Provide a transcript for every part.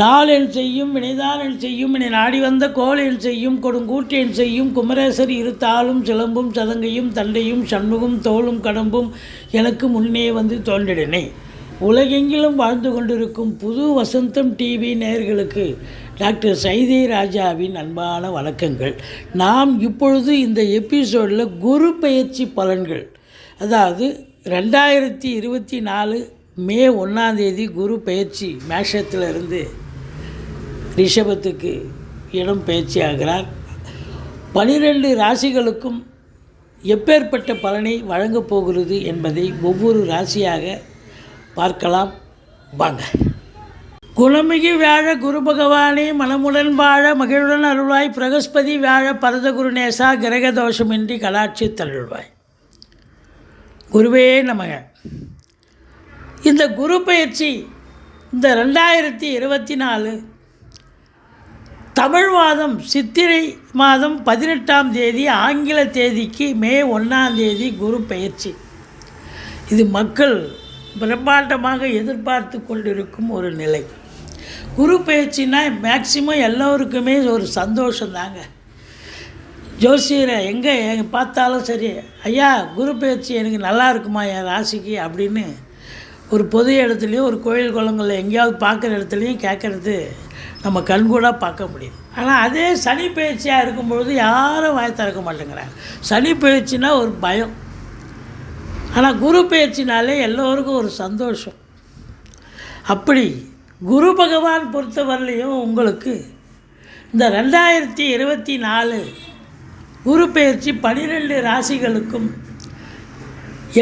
நாளென் செய்யும் வினைதானென் செய்யும் என நாடி வந்த கோளென் செய்யும் கொடுங்கூட்டேன் செய்யும் குமரேசர் இரு தாளும் சிலம்பும் சதங்கையும் தண்டையும் சண்முகம் தோளும் கடம்பும் எனக்கு முன்னே வந்து தோன்றிடனே. உலகெங்கிலும் வாழ்ந்து கொண்டிருக்கும் புது வசந்தம் டிவி நேயர்களுக்கு டாக்டர் சைதே ராஜாவின் அன்பான வணக்கங்கள். நாம் இப்பொழுது இந்த எபிசோடில் குரு பயிற்சி பலன்கள் அதாவது ரெண்டாயிரத்தி இருபத்தி நாலு மே ஒன்றாந்தேதி குரு பயிற்சி மேஷத்தில் இருந்து ரிஷபத்துக்கு இடம் பயிற்சியாகிறார். பனிரெண்டு ராசிகளுக்கும் எப்பேற்பட்ட பலனை வழங்கப் போகிறது என்பதை ஒவ்வொரு ராசியாக பார்க்கலாம். வாங்க. குணமிகு வியாழ குரு பகவானே மனமுடன் வாழ மகிழுடன் அருள்வாய் பிரகஸ்பதி வியாழ பரத குருநேசா கிரக தோஷமின்றி கலாட்சி தருள்வாய் குருவே நமக. இந்த குரு பயிற்சி இந்த ரெண்டாயிரத்தி இருபத்தி நாலு தமிழ் மாதம் சித்திரை மாதம் பதினெட்டாம் தேதி ஆங்கில தேதிக்கு மே ஒன்றாம் தேதி குரு பயிற்சி இது மக்கள் பிரம்மாண்டமாக எதிர்பார்த்து கொண்டிருக்கும் ஒரு நிலை. குரு பயிற்சினா மேக்சிமம் எல்லோருக்குமே ஒரு சந்தோஷம் தாங்க ஜோசியரை எங்கே எங்கே பார்த்தாலும் சரி ஐயா குரு பயிற்சி எனக்கு நல்லா இருக்குமா என் ராசிக்கு? அப்படின்னு ஒரு பொது இடத்துலையும் ஒரு கோயில் குளங்களில் எங்கேயாவது பார்க்குற இடத்துலையும் கேட்குறது நம்ம கண்கூடாக பார்க்க முடியுது. ஆனால் அதே சனி பயிற்சியாக இருக்கும்பொழுது யாரும் வாய் திறக்க மாட்டேங்கிறாங்க. சனி பயிற்சினா ஒரு பயம். ஆனால் குரு பயிற்சினாலே எல்லோருக்கும் ஒரு சந்தோஷம். அப்படி குரு பகவான் பொறுத்தவரையிலையும் உங்களுக்கு இந்த ரெண்டாயிரத்தி இருபத்தி நாலு குரு பயிற்சி பனிரெண்டு ராசிகளுக்கும்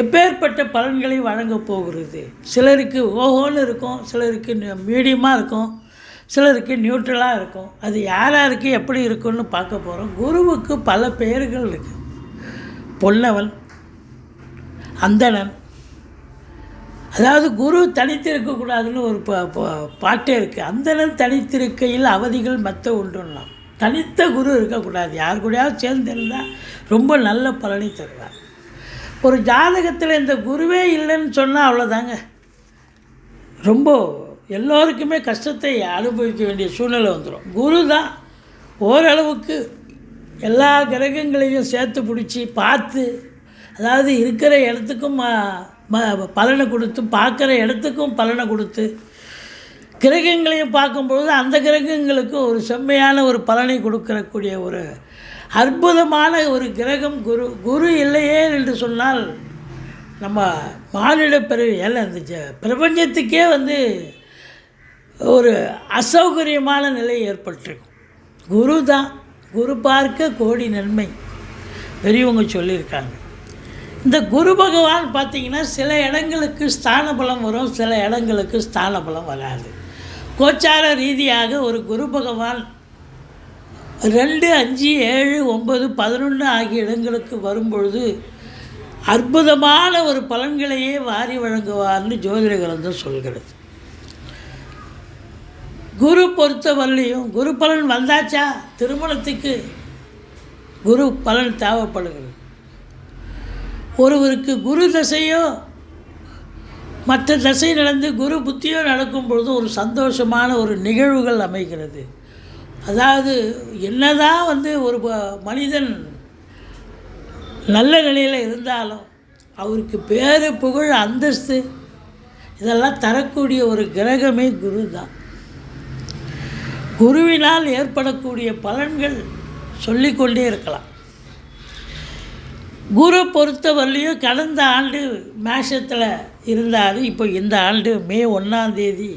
எப்பேற்பட்ட பலன்களை வழங்கப் போகிறது? சிலருக்கு ஓஹோன்னு இருக்கும் சிலருக்கு மீடியமாக இருக்கும். சிலருக்கு நியூட்ரலாக இருக்கும். அது யார் யாருக்கு எப்படி இருக்குன்னு பார்க்க போகிறோம் குருவுக்கு பல பெயர்கள் இருக்குது பொன்னவன் அந்தணன். அதாவது குரு தனித்திருக்கக்கூடாதுன்னு ஒரு பாட்டே இருக்குது அந்தணன் தனித்திருக்கையில் அவதிகள் மற்ற ஒன்றுலாம் தனித்த குரு இருக்கக்கூடாது யார் கூடயாவது சேர்ந்திருந்தால் ரொம்ப நல்ல பலனை தருவார். ஒரு ஜாதகத்தில் இந்த குருவே இல்லைன்னு சொன்னால் அவ்வளோதாங்க ரொம்ப எல்லோருக்குமே கஷ்டத்தை அனுபவிக்க வேண்டிய சூழ்நிலை வந்துடும் குரு தான் ஓரளவுக்கு எல்லா கிரகங்களையும் சேர்த்து பிடிச்சி பார்த்து அதாவது இருக்கிற இடத்துக்கும் பலனை கொடுத்து பார்க்குற இடத்துக்கும் பலனை கொடுத்து கிரகங்களையும் பார்க்கும்பொழுது அந்த கிரகங்களுக்கு ஒரு செம்மையான ஒரு பலனை கொடுக்கக்கூடிய ஒரு அற்புதமான ஒரு கிரகம் குரு. குரு இல்லையே என்று சொன்னால் நம்ம மானிட பிறவி ஏல இந்த ஜ- பிரபஞ்சத்துக்கே வந்து ஒரு அசௌகரியமான நிலை ஏற்பட்டிருக்கும். குரு தான் குரு பார்க்க கோடி நன்மை. பெரியவங்க சொல்லியிருக்காங்க. இந்த குரு பகவான் பார்த்தீங்கன்னா சில இடங்களுக்கு ஸ்தான பலம் வரும் சில இடங்களுக்கு ஸ்தான பலம் வராது. கோச்சார ரீதியாக ஒரு குரு பகவான் ரெண்டு அஞ்சு ஏழு ஒம்பது பதினொன்று ஆகிய இடங்களுக்கு வரும்பொழுது அற்புதமான ஒரு பலன்களையே வாரி வழங்குவார்னு ஜோதிட கிரந்தம் சொல்கிறது. குரு பொறுத்தவரையிலையும் குரு பலன் வந்தாச்சா? திருமணத்துக்கு குரு பலன் தேவைப்படுகிறது. ஒருவருக்கு குரு தசையோ மற்ற தசை நடந்து குரு புத்தியோ நடக்கும் பொழுது ஒரு சந்தோஷமான ஒரு நிகழ்வுகள் அமைகிறது. அதாவது என்னதான் வந்து ஒரு மனிதன் நல்ல நிலையில் இருந்தாலும் அவருக்கு பேர் புகழ் அந்தஸ்து இதெல்லாம் தரக்கூடிய ஒரு கிரகமே குரு தான் குருவினால் ஏற்படக்கூடிய பலன்கள் சொல்லிக்கொண்டே இருக்கலாம். குரு பொறுத்தவரையிலையும் கடந்த ஆண்டு மேஷத்தில் இருந்தார். இப்போ இந்த ஆண்டு மே ஒன்றாந்தேதி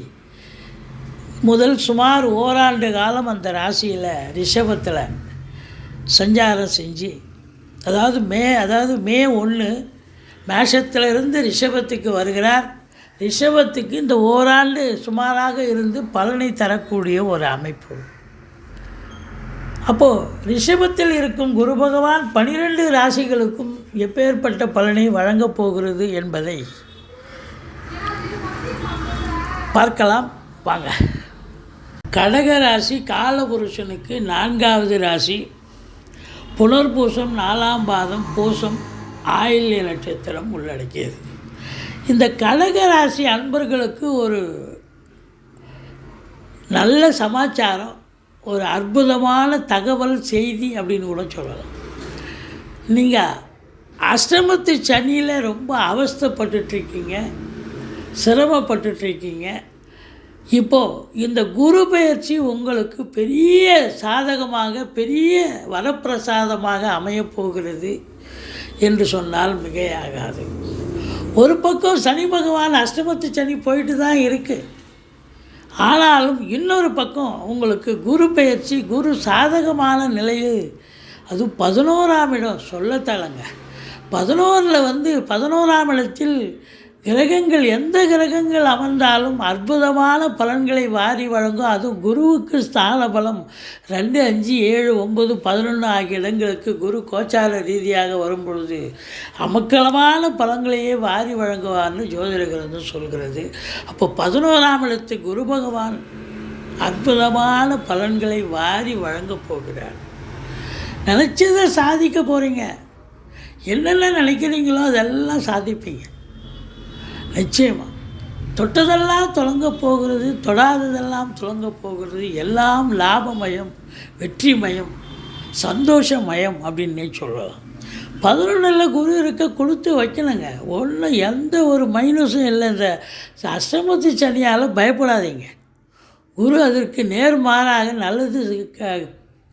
முதல் சுமார் ஓராண்டு காலம் அந்த ராசியில் ரிஷபத்தில் சஞ்சாரம் செஞ்சு அதாவது மே அதாவது மே ஒன்று மேஷத்திலிருந்து ரிஷபத்துக்கு வருகிறார். ரிஷபத்துக்கு இந்த ஓராண்டு சுமாராக இருந்து பலனை தரக்கூடிய ஒரு அமைப்பு. அப்போது ரிஷபத்தில் இருக்கும் குரு பகவான் பனிரெண்டு ராசிகளுக்கும் எப்பேற்பட்ட பலனை வழங்கப் போகிறது என்பதை பார்க்கலாம். வாங்க. கடக ராசி காலபுருஷனுக்கு நான்காவது ராசி. புனர்பூசம் நாலாம் பாதம் பூசம் ஆயில்ய நட்சத்திரம் உள்ளடக்கியது. இந்த கடகராசி அன்பர்களுக்கு ஒரு நல்ல சமாச்சாரம் ஒரு அற்புதமான தகவல் செய்தி அப்படின்னு கூட சொல்லலாம். நீங்கள் அஷ்டமத்து சனியில் ரொம்ப அவஸ்தைப்பட்டுட்ருக்கீங்க சிரமப்பட்டுட்ருக்கீங்க இப்போது இந்த குரு பயிற்சி உங்களுக்கு பெரிய சாதகமாக பெரிய வரப்பிரசாதமாக அமையப் போகிறது என்று சொன்னால் மிகையாகாது. ஒரு பக்கம் சனி பகவான் அஷ்டமத்து சனி போயிட்டு தான் இருக்குது ஆனாலும் இன்னொரு பக்கம் உங்களுக்கு குரு பெயர்ச்சி குரு சாதகமான நிலையில் அது பதினோராம் இடம் சொல்லத்தலங்க பதினோரில் வந்து பதினோராம் இடத்தில் கிரகங்கள் எந்த கிரகங்கள் அமர்ந்தாலும் அற்புதமான பலன்களை வாரி வழங்கும். அதுவும் குருவுக்கு ஸ்தான பலம். ரெண்டு அஞ்சு ஏழு ஒம்பது பதினொன்று ஆகிய இடங்களுக்கு குரு கோச்சார ரீதியாக வரும் பொழுது அமக்கலமான பலன்களையே வாரி வழங்குவார்னு ஜோதிட கிரந்தம் சொல்கிறது. அப்போ பதினோராம் இடத்து குரு பகவான் அற்புதமான பலன்களை வாரி வழங்கப் போகிறார். நினச்சதை சாதிக்க போகிறீங்க என்னென்ன நினைக்கிறீங்களோ அதெல்லாம் சாதிப்பீங்க. நிச்சயமாக தொட்டதெல்லாம் தொடங்க போகிறது தொடாததெல்லாம் தொடங்க போகிறது எல்லாம் லாபமயம் வெற்றிமயம் சந்தோஷமயம் அப்படின்னே சொல்லலாம். பதினொன்றில் குரு இருக்க கொடுத்து வைக்கணுங்க. ஒன்றும் எந்த ஒரு மைனஸும் இல்லை. இந்த அஷ்டமத்து சனியால் பயப்படாதீங்க. குரு அதற்கு நேர்மாறாக நல்லது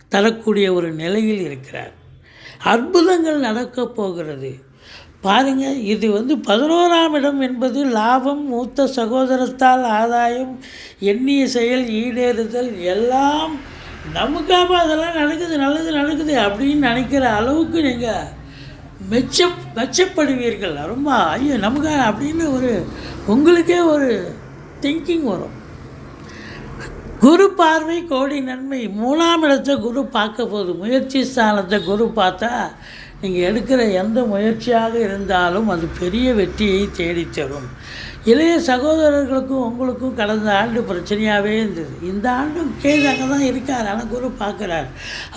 தரக்கூடிய ஒரு நிலையில் இருக்கிறார். அற்புதங்கள் நடக்கப் போகிறது. பாருங்க இது வந்து பதினோராம் இடம் என்பது லாபம் மூத்த சகோதரத்தால் ஆதாயம் எண்ணிய செயல் ஈடேறுதல் எல்லாம் நமக்காக அதெல்லாம் நடக்குது நல்லது நடக்குது அப்படின்னு நினைக்கிற அளவுக்கு நீங்கள் மெச்ச மெச்சப்படுவீர்கள். ரொம்ப ஐயோ நமக்காக அப்படின்னு ஒரு உங்களுக்கே ஒரு திங்கிங் வரும். குரு பார்வை கோடி நன்மை மூணாம் இடத்தை குரு பார்க்க போகுது. முயற்சி ஸ்தானத்தை குரு பார்த்தா நீங்கள் எடுக்கிற எந்த முயற்சியாக இருந்தாலும் அது பெரிய வெற்றியை தேடித்தரும் இளைய சகோதரர்களுக்கும் உங்களுக்கும் கடந்த ஆண்டு பிரச்சனையாகவே இருந்தது. இந்த ஆண்டும் கேது அங்கே தான் இருக்கார் ஆனால் குரு பார்க்குறார்.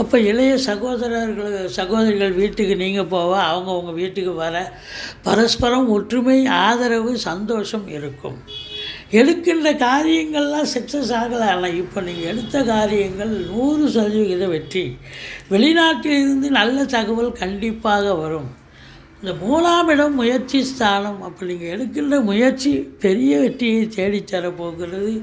அப்போ இளைய சகோதரர்கள் சகோதரிகள் வீட்டுக்கு நீங்கள் போக அவங்க உங்கள் வீட்டுக்கு வர பரஸ்பரம் ஒற்றுமை ஆதரவு சந்தோஷம் இருக்கும். எடுக்கின்ற காரியங்கள்லாம் சக்ஸஸ் ஆகலை. ஆனால் இப்போ நீங்கள் எடுத்த காரியங்கள் நூறு சதவிகித வெற்றி. வெளிநாட்டிலிருந்து நல்ல தகவல் கண்டிப்பாக வரும். இந்த மூணாம் இடம் முயற்சி ஸ்தானம். அப்போ நீங்கள் எடுக்கின்ற முயற்சி பெரிய வெற்றியை தேடித்தரப்போகிறது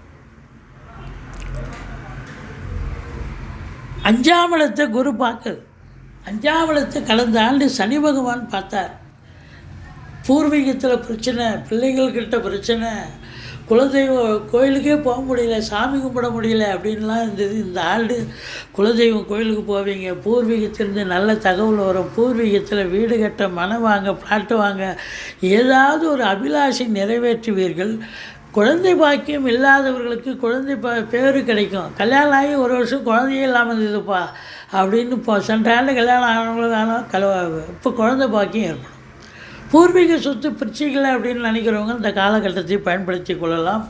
அஞ்சாம் இடத்தை குரு பார்க்குது அஞ்சாம் இடத்தை கடந்த ஆண்டு சனி பகவான் பார்த்தார். பூர்வீகத்தில் பிரச்சனை பிள்ளைகள்கிட்ட பிரச்சனை குலதெய்வ கோயிலுக்கே போக முடியல சாமி கும்பிட முடியல அப்படின்லாம் இருந்தது. இந்த ஆண்டு குலதெய்வம் கோயிலுக்கு போவீங்க. பூர்வீகத்திலிருந்து நல்ல தகவல் வரும். பூர்வீகத்தில் வீடு கட்ட மனம் வாங்க பிளாட்டு வாங்க ஏதாவது ஒரு அபிலாஷை நிறைவேற்றுவீர்கள். குழந்தை பாக்கியம் இல்லாதவர்களுக்கு குழந்தை ப பேர் கிடைக்கும். கல்யாணம் ஆகி ஒரு வருஷம் குழந்தையே இல்லாமல் இருந்ததுப்பா. அப்படின்னு இப்போ சென்ற ஆண்டு கல்யாணம் ஆனவங்களுக்கு ஆனால் இப்போ குழந்தை பாக்கியம் ஏற்படும். பூர்வீக சொத்து பிரச்சனைகள் அப்படின்னு நினைக்கிறவங்க இந்த காலகட்டத்தை பயன்படுத்தி கொள்ளலாம்.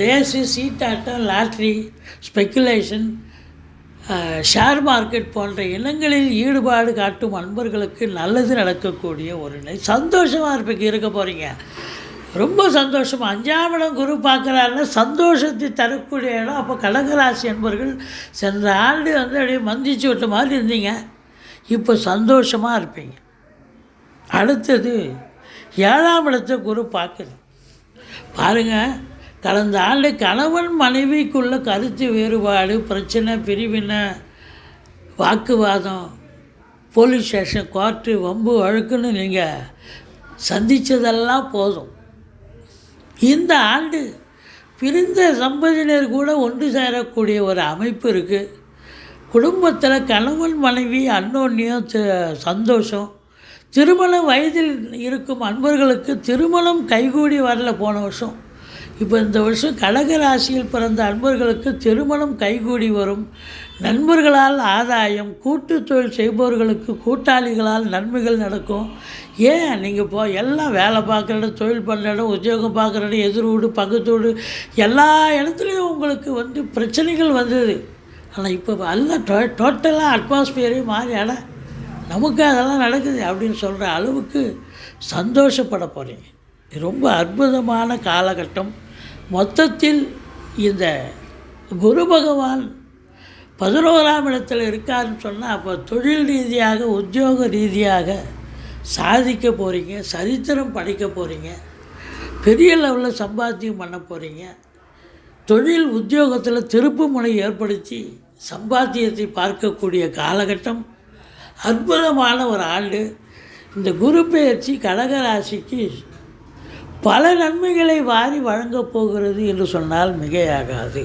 ரேஸு சீட்டாட்டம் லாட்ரி ஸ்பெக்குலேஷன் ஷேர் மார்க்கெட் போன்ற இனங்களில் ஈடுபாடு காட்டும் அன்பர்களுக்கு நல்லது நடக்கக்கூடிய ஒரு நிலை. சந்தோஷமாக இருப்பீங்க இருக்க போகிறீங்க ரொம்ப சந்தோஷம். அஞ்சாம் இடம் குரு பார்க்குறாருன்னா சந்தோஷத்தை தரக்கூடிய இடம். அப்போ கடகராசி என்பவர்கள் சென்ற ஆண்டு வந்து அப்படியே மந்திச்சு விட்ட மாதிரி இருந்தீங்க. இப்போ சந்தோஷமாக இருப்பீங்க. அடுத்தது ஏழாம் இடத்தை குரு பார்க்குது. பாருங்கள் கடந்த ஆண்டு கணவன் மனைவிக்குள்ள கருத்து வேறுபாடு பிரச்சனை பிரிவினை வாக்குவாதம் போலீஸ் ஸ்டேஷன் கோர்ட்டு வம்பு வழக்குன்னு நீங்கள் சந்தித்ததெல்லாம் போதும். இந்த ஆண்டு பிரிந்த சம்பதியினர் கூட ஒன்று சேரக்கூடிய ஒரு அமைப்பு இருக்குது குடும்பத்தில் கணவன் மனைவி அன்னோன்யம் சந்தோஷம். திருமண வயதில் இருக்கும் அன்பர்களுக்கு திருமணம் கைகூடி வரல போன வருஷம். இப்போ இந்த வருஷம் கடக ராசியில் பிறந்த அன்பர்களுக்கு திருமணம் கைகூடி வரும். நண்பர்களால் ஆதாயம் கூட்டு தொழில் செய்பவர்களுக்கு கூட்டாளிகளால் நன்மைகள் நடக்கும். ஏன்? நீங்கள் போ எல்லாம் வேலை பார்க்குற இடம் தொழில் பண்ணுற இடம் உத்தியோகம் பார்க்குற இடம் எதிர்வீடு பக்கத்தோடு எல்லா இடத்துலையும் உங்களுக்கு வந்து பிரச்சனைகள் வந்தது. ஆனால் இப்போ எல்லாம் டோ டோட்டலாக அட்மாஸ்பியரே மாறி இடம் நமக்கு அதெல்லாம் நடக்குது அப்படின்னு சொல்கிற அளவுக்கு சந்தோஷப்பட போகிறீங்க ரொம்ப அற்புதமான காலகட்டம். மொத்தத்தில் இந்த குரு பகவான் பதினோராம் இடத்தில் இருக்காருன்னு சொன்னால் அப்போ தொழில் ரீதியாக உத்தியோக ரீதியாக சாதிக்க போகிறீங்க சரித்திரம் படைக்க போகிறீங்க பெரிய லெவலில் சம்பாத்தியம் பண்ண போகிறீங்க தொழில் உத்தியோகத்தில் திருப்பு முனை ஏற்படுத்தி சம்பாத்தியத்தை பார்க்கக்கூடிய காலகட்டம். அற்புதமான ஒரு ஆண்டு. இந்த குரு பெயர்ச்சி கடகராசிக்கு பல நன்மைகளை வாரி வழங்கப் போகிறது என்று சொன்னால் மிகையாகாது.